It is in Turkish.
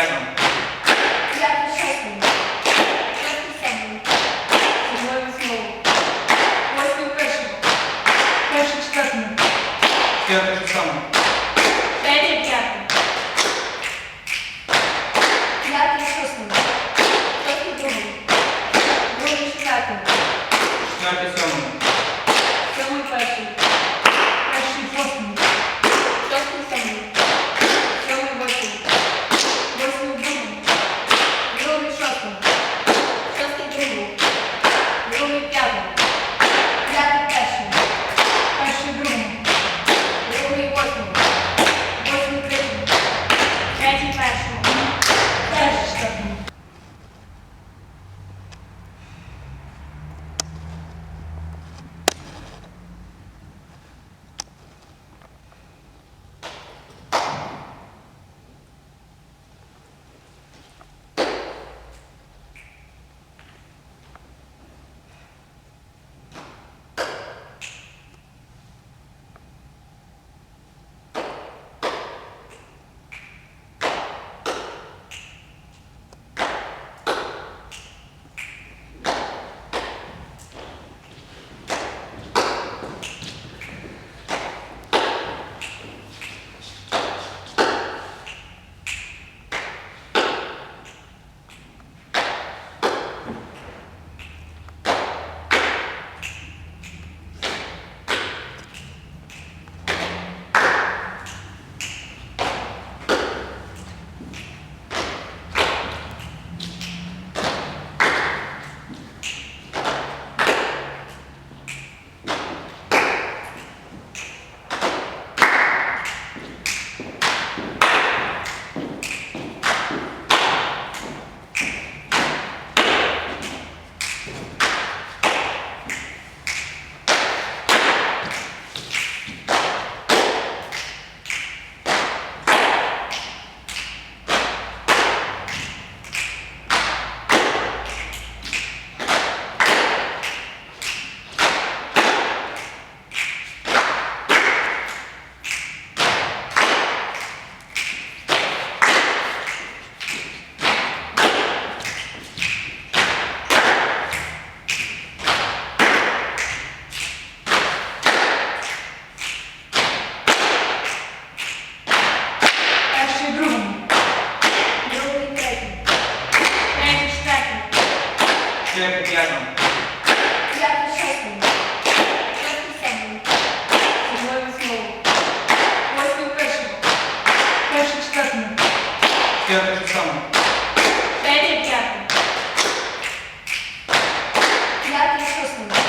ധ്യാനം Diğer Kıyafet tamam. Ben de kıyafet. Kıyafet olsun.